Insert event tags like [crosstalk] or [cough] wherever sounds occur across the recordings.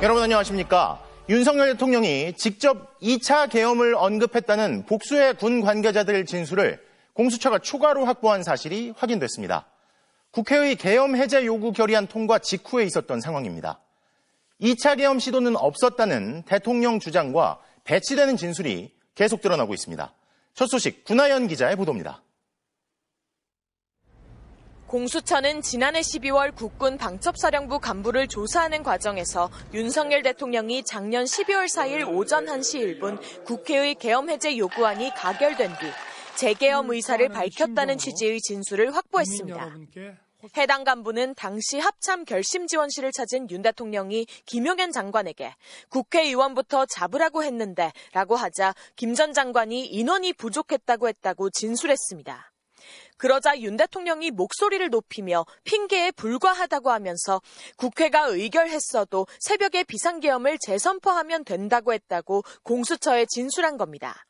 여러분 안녕하십니까? 윤석열 대통령이 직접 2차 계엄을 언급했다는 복수의 군 관계자들 진술을 공수처가 추가로 확보한 사실이 확인됐습니다. 국회의 계엄 해제 요구 결의안 통과 직후에 있었던 상황입니다. 2차 계엄 시도는 없었다는 대통령 주장과 배치되는 진술이 계속 드러나고 있습니다. 첫 소식 군하연 기자의 보도입니다. 공수처는 지난해 12월 국군 방첩사령부 간부를 조사하는 과정에서 윤석열 대통령이 작년 12월 4일 오전 1시 1분 국회의 계엄 해제 요구안이 가결된 뒤 재계엄 의사를 밝혔다는 취지의 진술을 확보했습니다. 해당 간부는 당시 합참 결심 지원실을 찾은 윤 대통령이 김용현 장관에게 국회의원부터 잡으라고 했는데 라고 하자 김 전 장관이 인원이 부족했다고 했다고 진술했습니다. 그러자 윤 대통령이 목소리를 높이며 핑계에 불과하다고 하면서 국회가 의결했어도 새벽에 비상계엄을 재선포하면 된다고 했다고 공수처에 진술한 겁니다.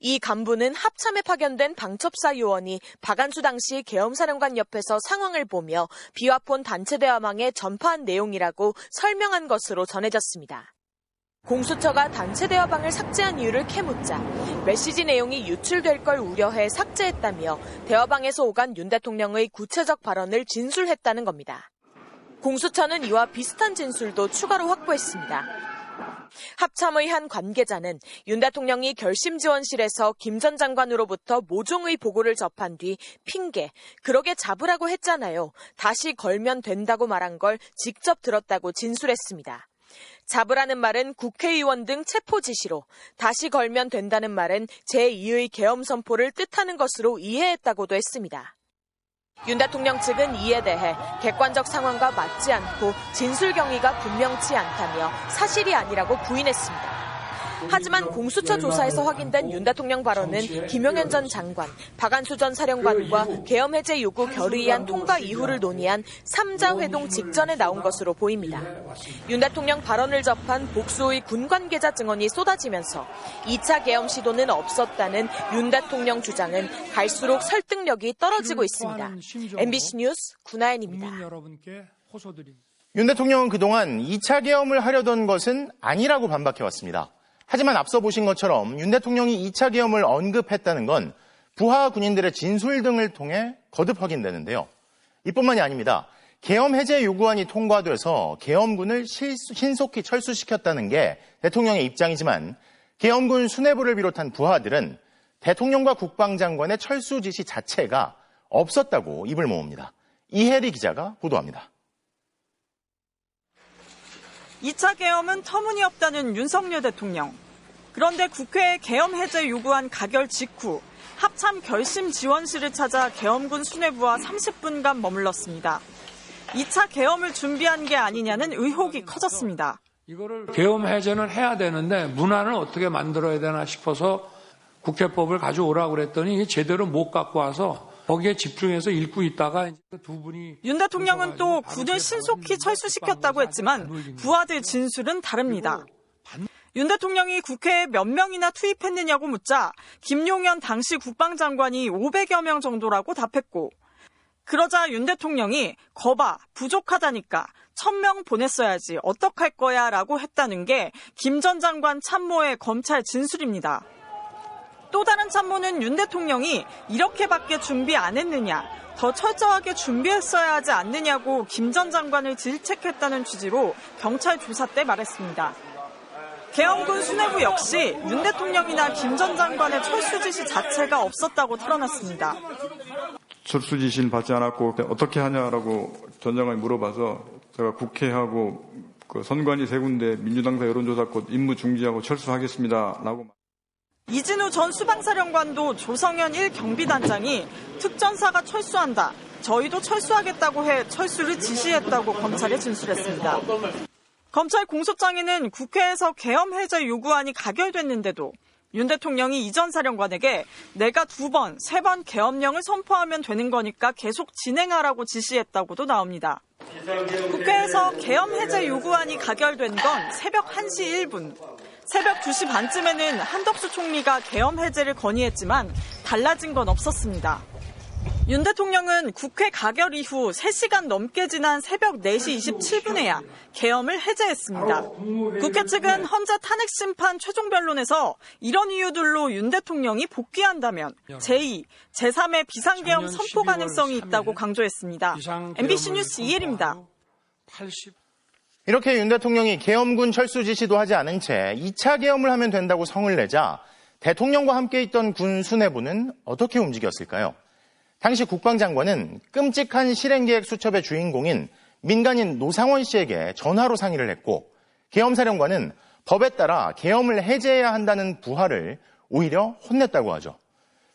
이 간부는 합참에 파견된 방첩사 요원이 박안수 당시 계엄사령관 옆에서 상황을 보며 비화폰 단체 대화망에 전파한 내용이라고 설명한 것으로 전해졌습니다. 공수처가 단체 대화방을 삭제한 이유를 캐묻자 메시지 내용이 유출될 걸 우려해 삭제했다며 대화방에서 오간 윤 대통령의 구체적 발언을 진술했다는 겁니다. 공수처는 이와 비슷한 진술도 추가로 확보했습니다. 합참의 한 관계자는 윤 대통령이 결심 지원실에서 김 전 장관으로부터 모종의 보고를 접한 뒤 핑계, 그러게 잡으라고 했잖아요. 다시 걸면 된다고 말한 걸 직접 들었다고 진술했습니다. 잡으라는 말은 국회의원 등 체포 지시로, 다시 걸면 된다는 말은 제2의 계엄 선포를 뜻하는 것으로 이해했다고도 했습니다. 윤 대통령 측은 이에 대해 객관적 상황과 맞지 않고 진술 경위가 분명치 않다며 사실이 아니라고 부인했습니다. 하지만 공수처 조사에서 확인된 윤 대통령 발언은 김용현 전 장관, 박안수 전 사령관과 계엄 해제 요구 결의안 통과 이후를 논의한 3자 회동 직전에 나온 것으로 보입니다. 윤 대통령 발언을 접한 복수의 군 관계자 증언이 쏟아지면서 2차 계엄 시도는 없었다는 윤 대통령 주장은 갈수록 설득력이 떨어지고 있습니다. MBC 뉴스 군하연입니다. 윤 대통령은 그동안 2차 계엄을 하려던 것은 아니라고 반박해왔습니다. 하지만 앞서 보신 것처럼 윤 대통령이 2차 계엄을 언급했다는 건 부하 군인들의 진술 등을 통해 거듭 확인되는데요. 이뿐만이 아닙니다. 계엄 해제 요구안이 통과돼서 계엄군을 신속히 철수시켰다는 게 대통령의 입장이지만 계엄군 수뇌부를 비롯한 부하들은 대통령과 국방장관의 철수 지시 자체가 없었다고 입을 모읍니다. 이혜리 기자가 보도합니다. 2차 계엄은 터무니없다는 윤석열 대통령. 그런데 국회에 계엄 해제 요구한 가결 직후 합참 결심 지원실을 찾아 계엄군 수뇌부와 30분간 머물렀습니다. 2차 계엄을 준비한 게 아니냐는 의혹이 커졌습니다. 이거를 계엄 해제는 해야 되는데 문안을 어떻게 만들어야 되나 싶어서 국회법을 가져오라고 그랬더니 제대로 못 갖고 와서 거기에 집중해서 읽고 있다가 두 분이 윤 대통령은 또 군을 신속히 철수시켰다고 했지만 부하들 진술은 다릅니다. 윤 대통령이 국회에 몇 명이나 투입했느냐고 묻자 김용현 당시 국방장관이 500여 명 정도라고 답했고 그러자 윤 대통령이 거봐 부족하다니까 1000명 보냈어야지 어떡할 거야 라고 했다는 게 김 전 장관 참모의 검찰 진술입니다. 또 다른 참모는 윤 대통령이 이렇게밖에 준비 안 했느냐, 더 철저하게 준비했어야 하지 않느냐고 김 전 장관을 질책했다는 취지로 경찰 조사 때 말했습니다. 계엄군 수뇌부 역시 윤 대통령이나 김 전 장관의 철수 지시 자체가 없었다고 털어놨습니다. 철수 지시는 받지 않았고 어떻게 하냐라고 전 장관이 물어봐서 제가 국회하고 그 선관위 세 군데 민주당사 여론조사권 임무 중지하고 철수하겠습니다라고 이진우 전 수방사령관도 조성현 1경비단장이 특전사가 철수한다. 저희도 철수하겠다고 해 철수를 지시했다고 검찰에 진술했습니다. 검찰 공소장에는 국회에서 계엄 해제 요구안이 가결됐는데도 윤 대통령이 이전 사령관에게 내가 두 번, 세 번 계엄령을 선포하면 되는 거니까 계속 진행하라고 지시했다고도 나옵니다. 국회에서 계엄 해제 요구안이 가결된 건 새벽 1시 1분. 새벽 2시 반쯤에는 한덕수 총리가 계엄 해제를 건의했지만 달라진 건 없었습니다. 윤 대통령은 국회 가결 이후 3시간 넘게 지난 새벽 4시 27분에야 계엄을 해제했습니다. 국회 측은 헌재 탄핵 심판 최종 변론에서 이런 이유들로 윤 대통령이 복귀한다면 제2, 제3의 비상계엄 선포 가능성이 있다고 강조했습니다. MBC 뉴스 이혜리입니다. 80 이렇게 윤 대통령이 계엄군 철수 지시도 하지 않은 채 2차 계엄을 하면 된다고 성을 내자 대통령과 함께 있던 군 수뇌부는 어떻게 움직였을까요? 당시 국방장관은 끔찍한 실행계획 수첩의 주인공인 민간인 노상원 씨에게 전화로 상의를 했고 계엄사령관은 법에 따라 계엄을 해제해야 한다는 부하를 오히려 혼냈다고 하죠.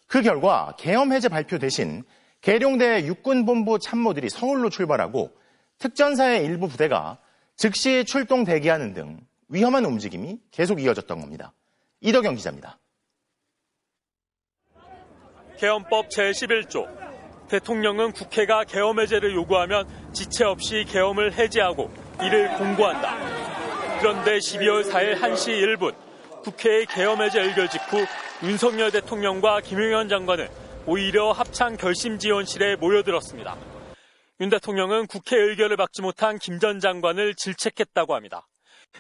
그 결과 계엄 해제 발표 대신 계룡대 육군본부 참모들이 서울로 출발하고 특전사의 일부 부대가 즉시 출동 대기하는 등 위험한 움직임이 계속 이어졌던 겁니다. 이덕영 기자입니다. 계엄법 제11조 대통령은 국회가 계엄 해제를 요구하면 지체 없이 계엄을 해제하고 이를 공고한다. 그런데 12월 4일 1시 1분 국회의 계엄 해제 의결 직후 윤석열 대통령과 김용현 장관은 오히려 합창 결심 지원실에 모여들었습니다. 윤 대통령은 국회 의결을 받지 못한 김 전 장관을 질책했다고 합니다.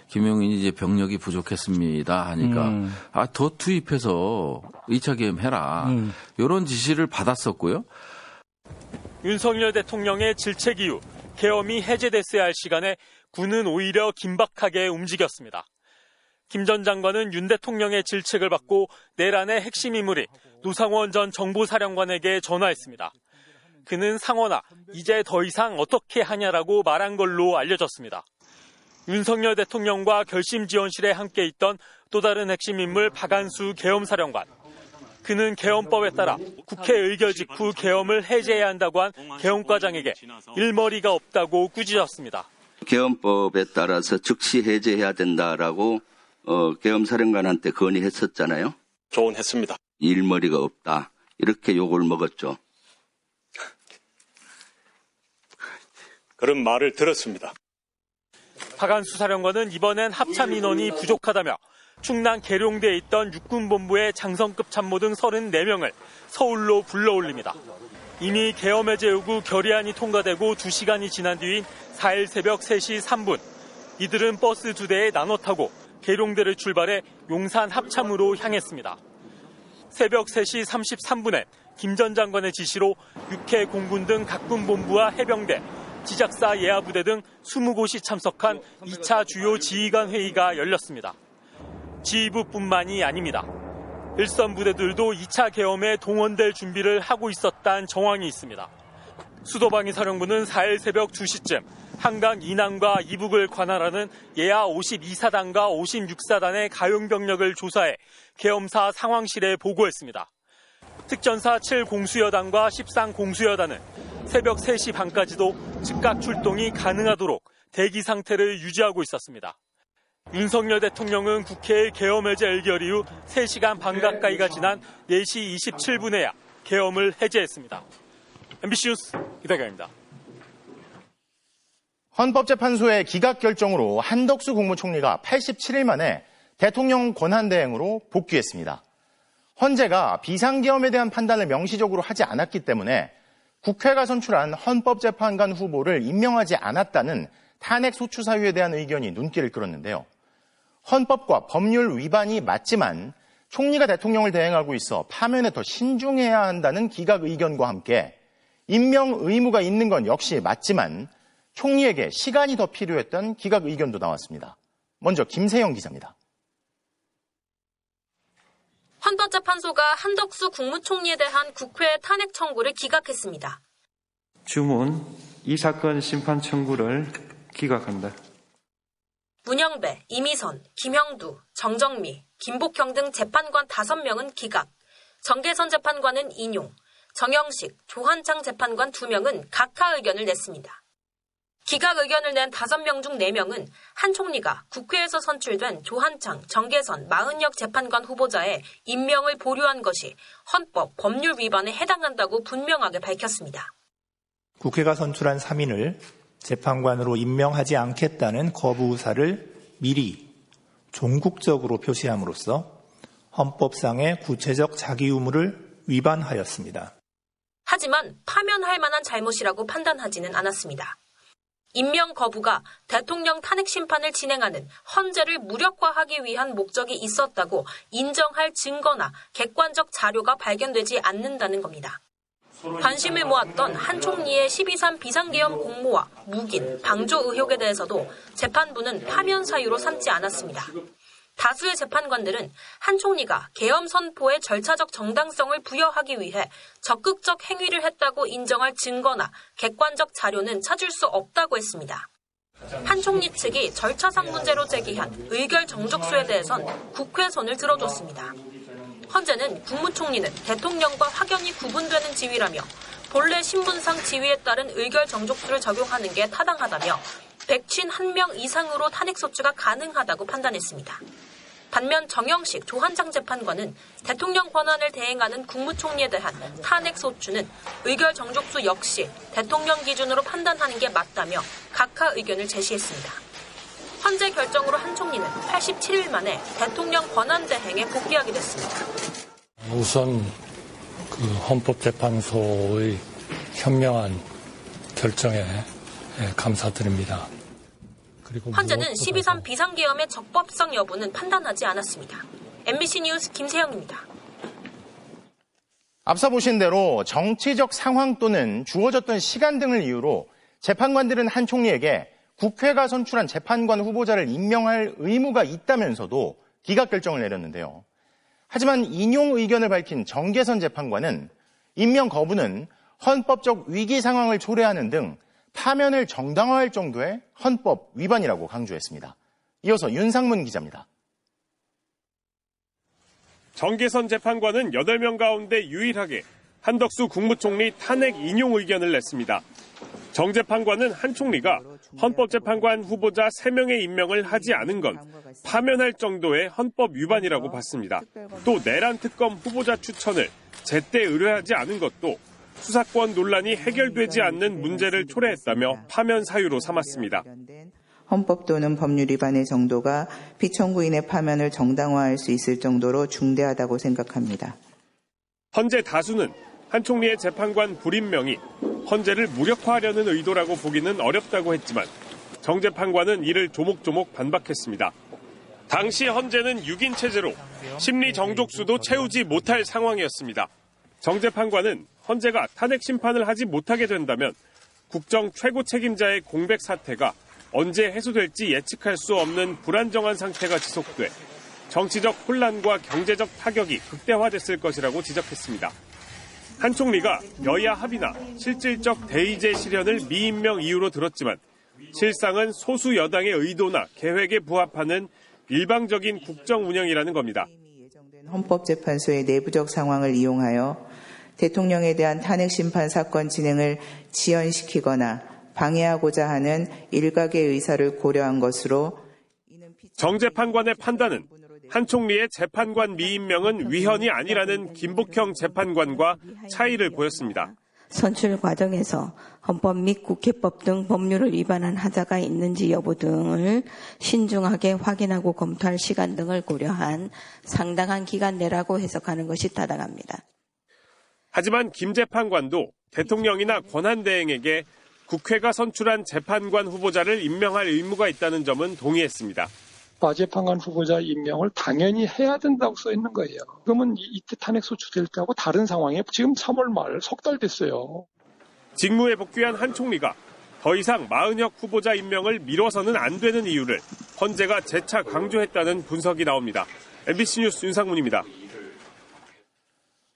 김용인이 이제 병력이 부족했습니다 하니까 아더 투입해서 2차 계엄 해라 이런 지시를 받았었고요. 윤석열 대통령의 질책 이후 계엄이 해제됐어야 할 시간에 군은 오히려 긴박하게 움직였습니다. 김 전 장관은 윤 대통령의 질책을 받고 내란의 핵심 인물이 노상원 전 정보사령관에게 전화했습니다. 그는 상원아, 이제 더 이상 어떻게 하냐라고 말한 걸로 알려졌습니다. 윤석열 대통령과 결심 지원실에 함께 있던 또 다른 핵심 인물 박안수 계엄사령관. 그는 계엄법에 따라 국회 의결 직후 계엄을 해제해야 한다고 한 계엄과장에게 일머리가 없다고 꾸짖었습니다. 계엄법에 따라서 즉시 해제해야 된다라고 어, 계엄사령관한테 건의했었잖아요. 조언했습니다. 일머리가 없다. 이렇게 욕을 먹었죠. 그런 말을 들었습니다. 박안수 사령관은 이번엔 합참 인원이 부족하다며 충남 계룡대에 있던 육군본부의 장성급 참모 등 34명을 서울로 불러올립니다. 이미 계엄 해제 요구 결의안이 통과되고 2시간이 지난 뒤인 4일 새벽 3시 3분 이들은 버스 두 대에 나눠 타고 계룡대를 출발해 용산 합참으로 향했습니다. 새벽 3시 33분에 김 전 장관의 지시로 육해 공군 등 각군 본부와 해병대, 지작사 예하부대 등 20곳이 참석한 2차 주요 지휘관 회의가 열렸습니다. 지휘부뿐만이 아닙니다. 일선 부대들도 2차 계엄에 동원될 준비를 하고 있었다는 정황이 있습니다. 수도방위 사령부는 4일 새벽 2시쯤 한강 이남과 이북을 관할하는 예하 52사단과 56사단의 가용 병력을 조사해 계엄사 상황실에 보고했습니다. 특전사 7공수여단과 13공수여단은 새벽 3시 반까지도 즉각 출동이 가능하도록 대기 상태를 유지하고 있었습니다. 윤석열 대통령은 국회의 계엄 해제 의결 이후 3시간 반 가까이가 지난 4시 27분에야 계엄을 해제했습니다. MBC 뉴스 이다경입니다. 헌법재판소의 기각 결정으로 한덕수 국무총리가 87일 만에 대통령 권한대행으로 복귀했습니다. 헌재가 비상계엄에 대한 판단을 명시적으로 하지 않았기 때문에 국회가 선출한 헌법재판관 후보를 임명하지 않았다는 탄핵 소추 사유에 대한 의견이 눈길을 끌었는데요. 헌법과 법률 위반이 맞지만 총리가 대통령을 대행하고 있어 파면에 더 신중해야 한다는 기각 의견과 함께 임명 의무가 있는 건 역시 맞지만 총리에게 시간이 더 필요했던 기각 의견도 나왔습니다. 먼저 김세영 기자입니다. 헌법재판소가 한덕수 국무총리에 대한 국회 탄핵 청구를 기각했습니다. 주문 이 사건 심판 청구를 기각한다. 문영배, 이미선, 김형두, 정정미, 김복형 등 재판관 5명은 기각, 정계선 재판관은 인용, 정영식, 조한창 재판관 2명은 각하 의견을 냈습니다. 기각 의견을 낸 5명 중 4명은 한 총리가 국회에서 선출된 조한창, 정계선, 마은혁 재판관 후보자의 임명을 보류한 것이 헌법, 법률 위반에 해당한다고 분명하게 밝혔습니다. 국회가 선출한 3인을 재판관으로 임명하지 않겠다는 거부 의사를 미리 종국적으로 표시함으로써 헌법상의 구체적 자기 의무를 위반하였습니다. 하지만 파면할 만한 잘못이라고 판단하지는 않았습니다. 임명 거부가 대통령 탄핵 심판을 진행하는 헌재를 무력화하기 위한 목적이 있었다고 인정할 증거나 객관적 자료가 발견되지 않는다는 겁니다. 관심을 모았던 한 총리의 12.3 비상계엄 공모와 묵인, 방조 의혹에 대해서도 재판부는 파면 사유로 삼지 않았습니다. 다수의 재판관들은 한 총리가 계엄 선포의 절차적 정당성을 부여하기 위해 적극적 행위를 했다고 인정할 증거나 객관적 자료는 찾을 수 없다고 했습니다. 한 총리 측이 절차상 문제로 제기한 의결 정족수에 대해선 국회 손을 들어줬습니다. 헌재는 국무총리는 대통령과 확연히 구분되는 지위라며 본래 신분상 지위에 따른 의결 정족수를 적용하는 게 타당하다며 151명 이상으로 탄핵소추가 가능하다고 판단했습니다. 반면 정영식 조한장 재판관은 대통령 권한을 대행하는 국무총리에 대한 탄핵소추는 의결 정족수 역시 대통령 기준으로 판단하는 게 맞다며 각하 의견을 제시했습니다. 헌재 결정으로 한 총리는 87일 만에 대통령 권한 대행에 복귀하게 됐습니다. 우선 그 헌법재판소의 현명한 결정에 예, 감사드립니다. 그리고 헌재는 무엇보다도 12.3 비상계엄의 적법성 여부는 판단하지 않았습니다. MBC 뉴스 김세영입니다. 앞서 보신 대로 정치적 상황 또는 주어졌던 시간 등을 이유로 재판관들은 한 총리에게 국회가 선출한 재판관 후보자를 임명할 의무가 있다면서도 기각 결정을 내렸는데요. 하지만 인용 의견을 밝힌 정계선 재판관은 임명 거부는 헌법적 위기 상황을 초래하는 등 파면을 정당화할 정도의 헌법 위반이라고 강조했습니다. 이어서 윤상문 기자입니다. 정계선 재판관은 8명 가운데 유일하게 한덕수 국무총리 탄핵 인용 의견을 냈습니다. 정 재판관은 한 총리가 헌법재판관 후보자 3명의 임명을 하지 않은 건 파면할 정도의 헌법 위반이라고 봤습니다. 또 내란 특검 후보자 추천을 제때 의뢰하지 않은 것도 수사권 논란이 해결되지 않는 문제를 초래했다며 파면 사유로 삼았습니다. 헌법 또는 법률 위반의 정도가 피청구인의 파면을 정당화할 수 있을 정도로 중대하다고 생각합니다. 헌재 다수는 한 총리의 재판관 불임명이 헌재를 무력화하려는 의도라고 보기는 어렵다고 했지만 정 재판관은 이를 조목조목 반박했습니다. 당시 헌재는 6인 체제로 심리 정족수도 채우지 못할 상황이었습니다. 정 재판관은 헌재가 탄핵 심판을 하지 못하게 된다면 국정 최고 책임자의 공백 사태가 언제 해소될지 예측할 수 없는 불안정한 상태가 지속돼 정치적 혼란과 경제적 타격이 극대화됐을 것이라고 지적했습니다. 한 총리가 여야 합의나 실질적 대의제 실현을 미임명 이유로 들었지만 실상은 소수 여당의 의도나 계획에 부합하는 일방적인 국정 운영이라는 겁니다. 헌법재판소의 내부적 상황을 이용하여 대통령에 대한 탄핵 심판 사건 진행을 지연시키거나 방해하고자 하는 일각의 의사를 고려한 것으로 정 재판관의 판단은 한 총리의 재판관 미임명은 위헌이 아니라는 김복형 재판관과 차이를 보였습니다. 선출 과정에서 헌법 및 국회법 등 법률을 위반한 하자가 있는지 여부 등을 신중하게 확인하고 검토할 시간 등을 고려한 상당한 기간 내라고 해석하는 것이 타당합니다. 하지만 김 재판관도 대통령이나 권한대행에게 국회가 선출한 재판관 후보자를 임명할 의무가 있다는 점은 동의했습니다. 재판관 후보자 임명을 당연히 해야 된다고 써 있는 거예요. 그러면 이때 탄핵 소추될 때하고 다른 상황에 지금 3월 말 석 달 됐어요. 직무에 복귀한 한 총리가 더 이상 마은혁 후보자 임명을 미뤄서는 안 되는 이유를 헌재가 재차 강조했다는 분석이 나옵니다. MBC 뉴스 윤상문입니다.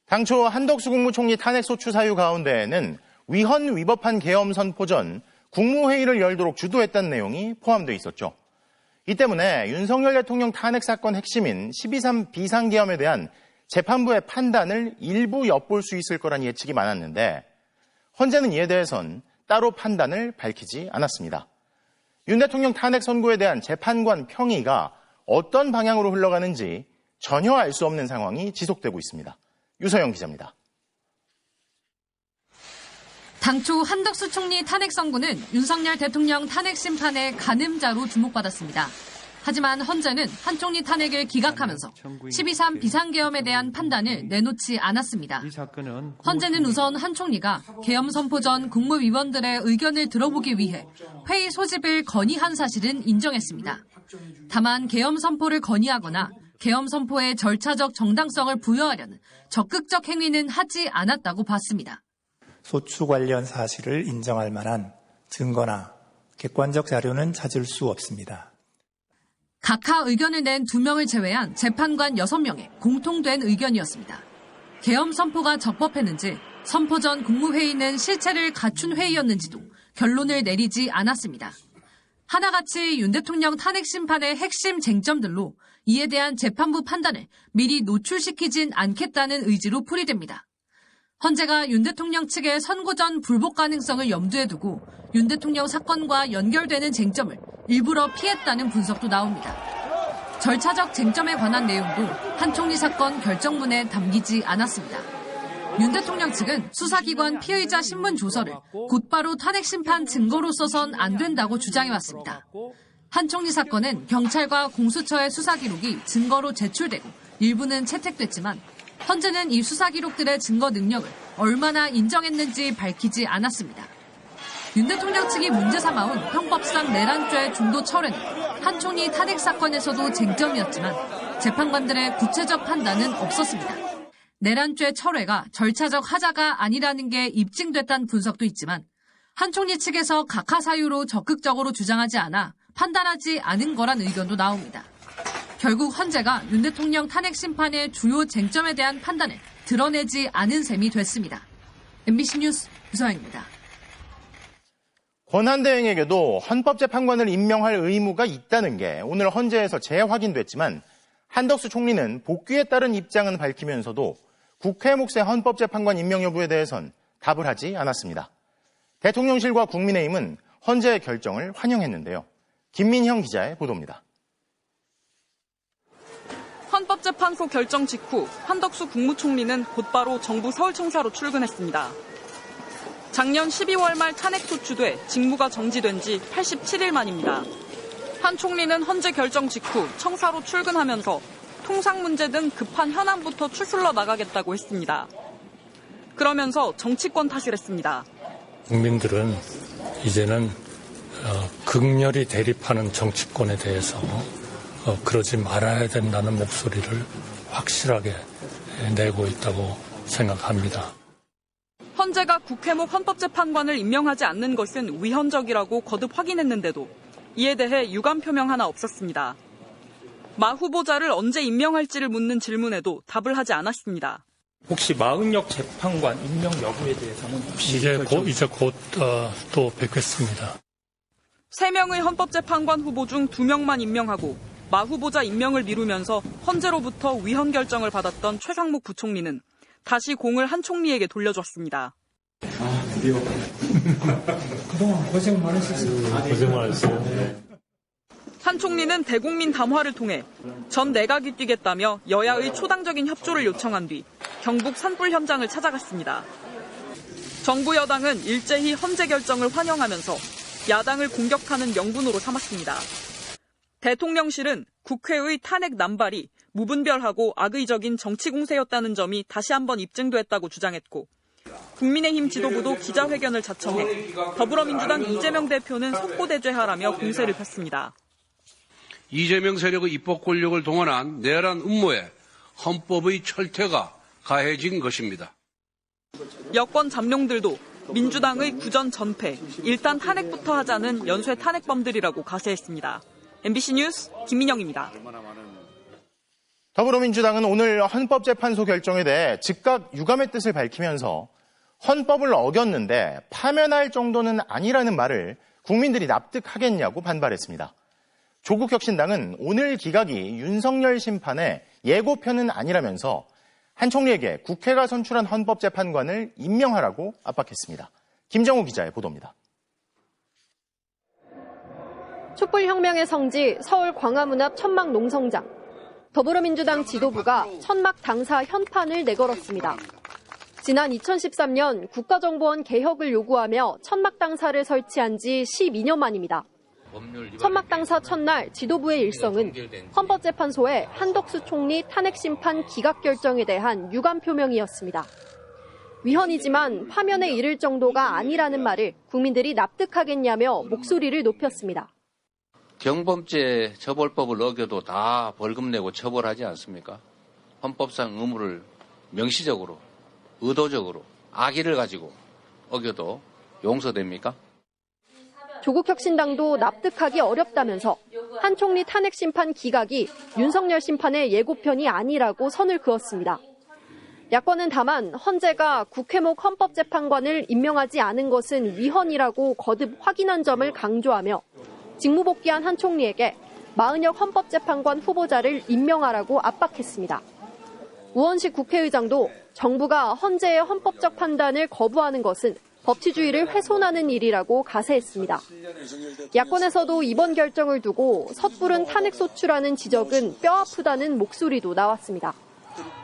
당초 한덕수 국무총리 탄핵 소추 사유 가운데에는 위헌 위법한 계엄 선포 전 국무회의를 열도록 주도했다는 내용이 포함되어 있었죠. 이 때문에 윤석열 대통령 탄핵 사건 핵심인 12.3 비상계엄에 대한 재판부의 판단을 일부 엿볼 수 있을 거란 예측이 많았는데 헌재는 이에 대해선 따로 판단을 밝히지 않았습니다. 윤 대통령 탄핵 선고에 대한 재판관 평의가 어떤 방향으로 흘러가는지 전혀 알 수 없는 상황이 지속되고 있습니다. 유서영 기자입니다. 당초 한덕수 총리 탄핵 선고는 윤석열 대통령 탄핵 심판의 가늠자로 주목받았습니다. 하지만 헌재는 한 총리 탄핵을 기각하면서 12.3 비상계엄에 대한 판단을 내놓지 않았습니다. 헌재는 우선 한 총리가 계엄 선포 전 국무위원들의 의견을 들어보기 위해 회의 소집을 건의한 사실은 인정했습니다. 다만 계엄 선포를 건의하거나 계엄 선포의 절차적 정당성을 부여하려는 적극적 행위는 하지 않았다고 봤습니다. 소추 관련 사실을 인정할 만한 증거나 객관적 자료는 찾을 수 없습니다. 각하 의견을 낸 두 명을 제외한 재판관 6명의 공통된 의견이었습니다. 계엄 선포가 적법했는지 선포 전 국무회의는 실체를 갖춘 회의였는지도 결론을 내리지 않았습니다. 하나같이 윤 대통령 탄핵 심판의 핵심 쟁점들로 이에 대한 재판부 판단을 미리 노출시키진 않겠다는 의지로 풀이됩니다. 헌재가 윤 대통령 측의 선고 전 불복 가능성을 염두에 두고 윤 대통령 사건과 연결되는 쟁점을 일부러 피했다는 분석도 나옵니다. 절차적 쟁점에 관한 내용도 한 총리 사건 결정문에 담기지 않았습니다. 윤 대통령 측은 수사기관 피의자 신문 조서를 곧바로 탄핵 심판 증거로 써선 안 된다고 주장해왔습니다. 한 총리 사건은 경찰과 공수처의 수사 기록이 증거로 제출되고 일부는 채택됐지만 헌재는 이 수사 기록들의 증거 능력을 얼마나 인정했는지 밝히지 않았습니다. 윤 대통령 측이 문제 삼아온 형법상 내란죄 중도 철회는 한 총리 탄핵 사건에서도 쟁점이었지만 재판관들의 구체적 판단은 없었습니다. 내란죄 철회가 절차적 하자가 아니라는 게 입증됐다는 분석도 있지만 한 총리 측에서 각하 사유로 적극적으로 주장하지 않아 판단하지 않은 거란 의견도 나옵니다. 결국 헌재가 윤 대통령 탄핵 심판의 주요 쟁점에 대한 판단을 드러내지 않은 셈이 됐습니다. MBC 뉴스 유서영입니다. 권한대행에게도 헌법재판관을 임명할 의무가 있다는 게 오늘 헌재에서 재확인됐지만 한덕수 총리는 복귀에 따른 입장은 밝히면서도 국회 몫의 헌법재판관 임명 여부에 대해선 답을 하지 않았습니다. 대통령실과 국민의힘은 헌재의 결정을 환영했는데요. 김민형 기자의 보도입니다. 헌법재판소 결정 직후 한덕수 국무총리는 곧바로 정부 서울청사로 출근했습니다. 작년 12월 말 탄핵 소추돼 직무가 정지된 지 87일 만입니다. 한 총리는 헌재 결정 직후 청사로 출근하면서 통상 문제 등 급한 현안부터 추슬러 나가겠다고 했습니다. 그러면서 정치권 탓을 했습니다. 국민들은 이제는 어, 극렬히 대립하는 정치권에 대해서 어, 그러지 말아야 된다는 목소리를 확실하게 내고 있다고 생각합니다. 헌재가 국회목 헌법재판관을 임명하지 않는 것은 위헌적이라고 거듭 확인했는데도 이에 대해 유감 표명 하나 없었습니다. 마 후보자를 언제 임명할지를 묻는 질문에도 답을 하지 않았습니다. 혹시 마은혁 재판관 임명 여부에 대해서는 혹시 이제 곧, 이제 곧, 어, 또 뵙겠습니다. 3명의 헌법재판관 후보 중 2명만 임명하고 마 후보자 임명을 미루면서 헌재로부터 위헌 결정을 받았던 최상목 부총리는 다시 공을 한 총리에게 돌려줬습니다. 아, 드디어. [laughs] 그동안 고생 많으셨어요. 고생 많으셨어요. 한 총리는 대국민 담화를 통해 전 내각이 뛰겠다며 여야의 초당적인 협조를 요청한 뒤 경북 산불 현장을 찾아갔습니다. 정부 여당은 일제히 헌재 결정을 환영하면서 야당을 공격하는 명분으로 삼았습니다. 대통령실은 국회의 탄핵 남발이 무분별하고 악의적인 정치 공세였다는 점이 다시 한번 입증됐다고 주장했고 국민의힘 지도부도 기자회견을 자청해 더불어민주당 이재명 대표는 속보대죄하라며 공세를 폈습니다. 이재명 세력의 입법 권력을 동원한 내란 음모에 헌법의 철퇴가 가해진 것입니다. 여권 잠룡들도 민주당의 구전 전패, 일단 탄핵부터 하자는 연쇄 탄핵범들이라고 가세했습니다. MBC 뉴스 김민영입니다. 더불어민주당은 오늘 헌법재판소 결정에 대해 즉각 유감의 뜻을 밝히면서 헌법을 어겼는데 파면할 정도는 아니라는 말을 국민들이 납득하겠냐고 반발했습니다. 조국혁신당은 오늘 기각이 윤석열 심판의 예고편은 아니라면서 한 총리에게 국회가 선출한 헌법재판관을 임명하라고 압박했습니다. 김정우 기자의 보도입니다. 촛불혁명의 성지 서울 광화문 앞 천막 농성장. 더불어민주당 지도부가 천막 당사 현판을 내걸었습니다. 지난 2013년 국가정보원 개혁을 요구하며 천막 당사를 설치한 지 12년 만입니다. 천막 당사 첫날 지도부의 일성은 헌법재판소의 한덕수 총리 탄핵 심판 기각 결정에 대한 유감 표명이었습니다. 위헌이지만 파면에 이를 정도가 아니라는 말을 국민들이 납득하겠냐며 목소리를 높였습니다. 경범죄 처벌법을 어겨도 다 벌금 내고 처벌하지 않습니까? 헌법상 의무를 명시적으로, 의도적으로, 악의를 가지고 어겨도 용서됩니까? 조국 혁신당도 납득하기 어렵다면서 한 총리 탄핵 심판 기각이 윤석열 심판의 예고편이 아니라고 선을 그었습니다. 야권은 다만 헌재가 국회목 헌법재판관을 임명하지 않은 것은 위헌이라고 거듭 확인한 점을 강조하며 직무복귀한 한 총리에게 마은혁 헌법재판관 후보자를 임명하라고 압박했습니다. 우원식 국회의장도 정부가 헌재의 헌법적 판단을 거부하는 것은 법치주의를 훼손하는 일이라고 가세했습니다. 야권에서도 이번 결정을 두고 섣부른 탄핵 소추라는 지적은 뼈아프다는 목소리도 나왔습니다.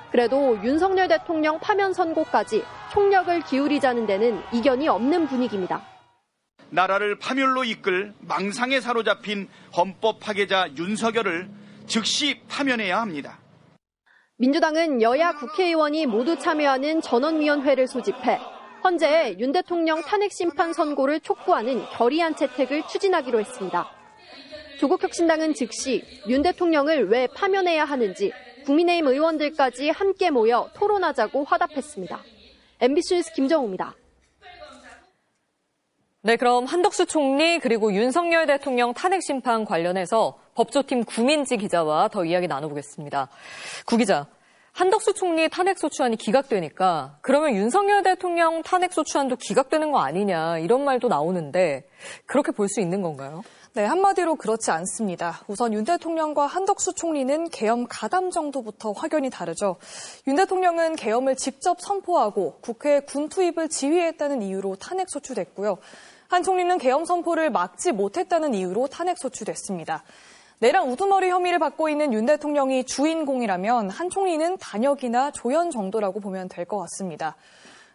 그래도 윤석열 대통령 파면 선고까지 총력을 기울이자는 데는 이견이 없는 분위기입니다. 나라를 파멸로 이끌 망상에 사로잡힌 헌법 파괴자 윤석열을 즉시 파면해야 합니다. 민주당은 여야 국회의원이 모두 참여하는 전원위원회를 소집해 헌재에 윤 대통령 탄핵 심판 선고를 촉구하는 결의안 채택을 추진하기로 했습니다. 조국 혁신당은 즉시 윤 대통령을 왜 파면해야 하는지 국민의힘 의원들까지 함께 모여 토론하자고 화답했습니다. MBC 뉴스 김정우입니다. 네, 그럼 한덕수 총리 그리고 윤석열 대통령 탄핵 심판 관련해서 법조팀 구민지 기자와 더 이야기 나눠보겠습니다. 구 기자, 한덕수 총리 탄핵 소추안이 기각되니까 그러면 윤석열 대통령 탄핵 소추안도 기각되는 거 아니냐 이런 말도 나오는데 그렇게 볼 수 있는 건가요? 네, 한마디로 그렇지 않습니다. 우선 윤 대통령과 한덕수 총리는 계엄 가담 정도부터 확연히 다르죠. 윤 대통령은 계엄을 직접 선포하고 국회에 군 투입을 지휘했다는 이유로 탄핵 소추됐고요. 한 총리는 계엄 선포를 막지 못했다는 이유로 탄핵 소추됐습니다. 내란 우두머리 혐의를 받고 있는 윤 대통령이 주인공이라면 한 총리는 단역이나 조연 정도라고 보면 될 것 같습니다.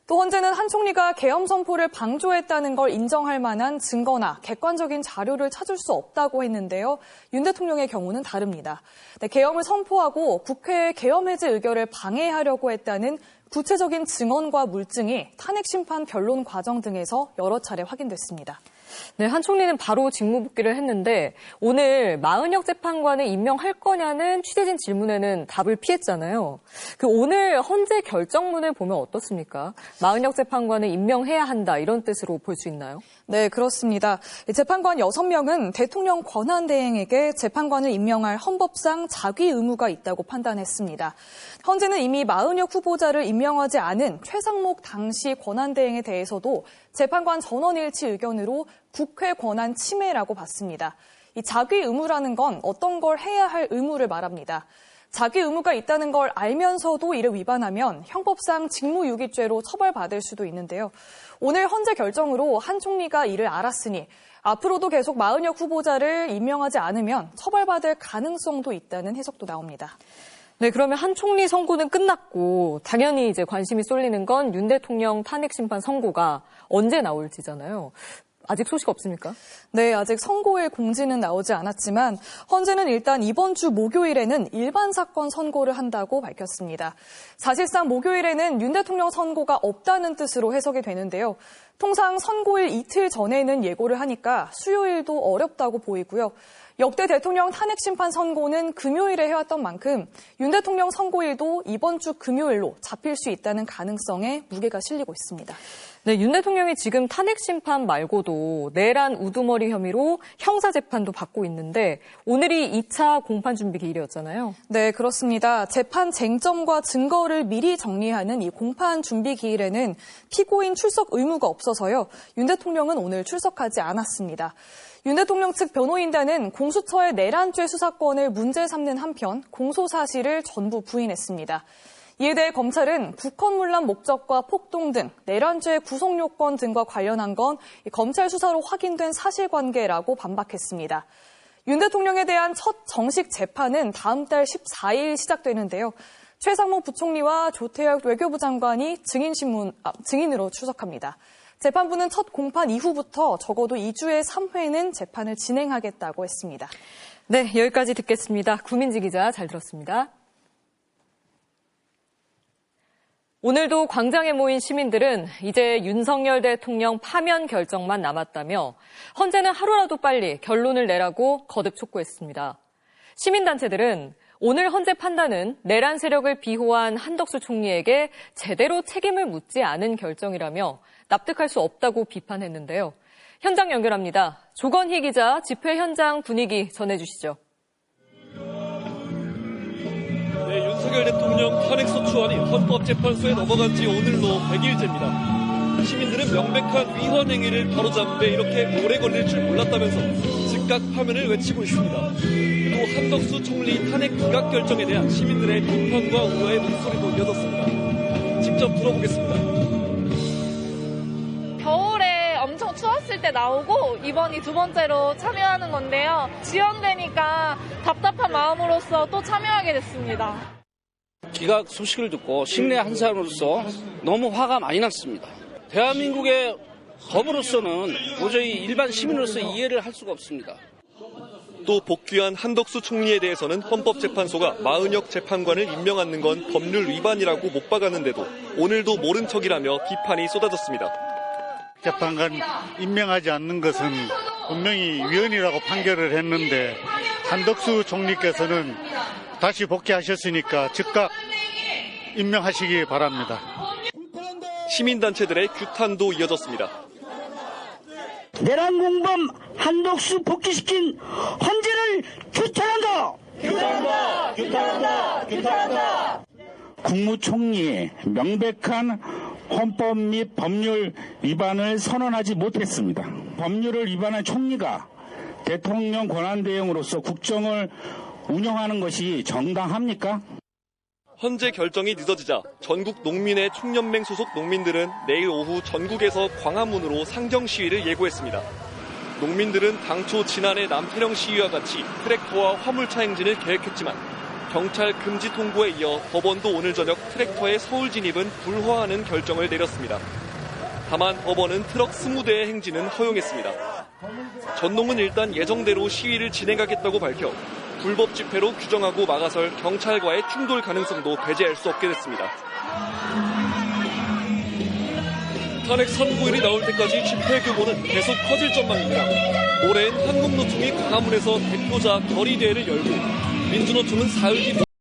또 헌재는 한 총리가 계엄 선포를 방조했다는 걸 인정할 만한 증거나 객관적인 자료를 찾을 수 없다고 했는데요. 윤 대통령의 경우는 다릅니다. 네, 계엄을 선포하고 국회의 계엄 해제 의결을 방해하려고 했다는 구체적인 증언과 물증이 탄핵 심판 변론 과정 등에서 여러 차례 확인됐습니다. 네, 한 총리는 바로 직무 복귀를 했는데 오늘 마은혁 재판관을 임명할 거냐는 취재진 질문에는 답을 피했잖아요. 그 오늘 헌재 결정문을 보면 어떻습니까? 마은혁 재판관을 임명해야 한다 이런 뜻으로 볼 수 있나요? 네, 그렇습니다. 재판관 6명은 대통령 권한 대행에게 재판관을 임명할 헌법상 자기 의무가 있다고 판단했습니다. 현재는 이미 마은혁 후보자를 임명하지 않은 최상목 당시 권한대행에 대해서도 재판관 전원일치 의견으로 국회 권한 침해라고 봤습니다. 이 자기 의무라는 건 어떤 걸 해야 할 의무를 말합니다. 자기 의무가 있다는 걸 알면서도 이를 위반하면 형법상 직무유기죄로 처벌받을 수도 있는데요. 오늘 헌재 결정으로 한 총리가 이를 알았으니 앞으로도 계속 마은혁 후보자를 임명하지 않으면 처벌받을 가능성도 있다는 해석도 나옵니다. 네, 그러면 한 총리 선고는 끝났고 당연히 이제 관심이 쏠리는 건 윤 대통령 탄핵 심판 선고가 언제 나올지잖아요. 아직 소식 없습니까? 네, 아직 선고의 공지는 나오지 않았지만 헌재는 일단 이번 주 목요일에는 일반 사건 선고를 한다고 밝혔습니다. 사실상 목요일에는 윤 대통령 선고가 없다는 뜻으로 해석이 되는데요. 통상 선고일 이틀 전에는 예고를 하니까 수요일도 어렵다고 보이고요. 역대 대통령 탄핵 심판 선고는 금요일에 해왔던 만큼 윤 대통령 선고일도 이번 주 금요일로 잡힐 수 있다는 가능성에 무게가 실리고 있습니다. 네, 윤 대통령이 지금 탄핵 심판 말고도 내란 우두머리 혐의로 형사 재판도 받고 있는데 오늘이 2차 공판 준비 기일이었잖아요. 네, 그렇습니다. 재판 쟁점과 증거를 미리 정리하는 이 공판 준비 기일에는 피고인 출석 의무가 없어서요. 윤 대통령은 오늘 출석하지 않았습니다. 윤 대통령 측 변호인단은 공수처의 내란죄 수사권을 문제 삼는 한편 공소 사실을 전부 부인했습니다. 이에 대해 검찰은 국헌문란 목적과 폭동 등 내란죄 구속 요건 등과 관련한 건 검찰 수사로 확인된 사실관계라고 반박했습니다. 윤 대통령에 대한 첫 정식 재판은 다음 달 14일 시작되는데요. 최상목 부총리와 조태혁 외교부 장관이 증인 신문 아, 증인으로 출석합니다. 재판부는 첫 공판 이후부터 적어도 2주에 3회는 재판을 진행하겠다고 했습니다. 네, 여기까지 듣겠습니다. 구민지 기자 잘 들었습니다. 오늘도 광장에 모인 시민들은 이제 윤석열 대통령 파면 결정만 남았다며 헌재는 하루라도 빨리 결론을 내라고 거듭 촉구했습니다. 시민단체들은 오늘 헌재 판단은 내란 세력을 비호한 한덕수 총리에게 제대로 책임을 묻지 않은 결정이라며 납득할 수 없다고 비판했는데요. 현장 연결합니다. 조건희 기자 집회 현장 분위기 전해주시죠. 윤석열 대통령 탄핵소추안이 헌법재판소에 넘어간 지 오늘로 100일째입니다. 시민들은 명백한 위헌 행위를 바로잡는데 이렇게 오래 걸릴 줄 몰랐다면서 즉각 파면을 외치고 있습니다. 또 한덕수 총리 탄핵 기각 결정에 대한 시민들의 비판과 우려의 목소리도 이어졌습니다. 직접 들어보겠습니다. 겨울에 엄청 추웠을 때 나오고 이번이 두 번째로 참여하는 건데요. 지연되니까 답답한 마음으로서 또 참여하게 됐습니다. 기각 소식을 듣고 식내 한 사람으로서 너무 화가 많이 났습니다. 대한민국의 법으로서는 도저히 일반 시민으로서 이해를 할 수가 없습니다. 또 복귀한 한덕수 총리에 대해서는 헌법재판소가 마은혁 재판관을 임명하는 건 법률 위반이라고 못 박았는데도 오늘도 모른 척이라며 비판이 쏟아졌습니다. 재판관 임명하지 않는 것은 분명히 위헌이라고 판결을 했는데 한덕수 총리께서는 다시 복귀하셨으니까 즉각 임명하시기 바랍니다. 시민단체들의 규탄도 이어졌습니다. 내란 공범 한덕수 복귀시킨 헌재를 규탄한다. 규탄한다. 규탄한다. 규탄한다. 국무총리의 명백한 헌법 및 법률 위반을 선언하지 못했습니다. 법률을 위반한 총리가 대통령 권한 대행으로서 국정을 운영하는 것이 정당합니까? 헌재 결정이 늦어지자 전국 농민의 총연맹 소속 농민들은 내일 오후 전국에서 광화문으로 상정 시위를 예고했습니다. 농민들은 당초 지난해 남태령 시위와 같이 트랙터와 화물차 행진을 계획했지만 경찰 금지 통보에 이어 법원도 오늘 저녁 트랙터의 서울 진입은 불허하는 결정을 내렸습니다. 다만 법원은 트럭 20대의 행진은 허용했습니다. 전농은 일단 예정대로 시위를 진행하겠다고 밝혀 불법 집회로 규정하고 막아설 경찰과의 충돌 가능성도 배제할 수 없게 됐습니다. 탄핵 선고일이 나올 때까지 집회 규모는 계속 커질 전망입니다. 올해엔 한국노총이 광화문에서 대표자 결의대회를 열고 민주노총은 사흘 뒤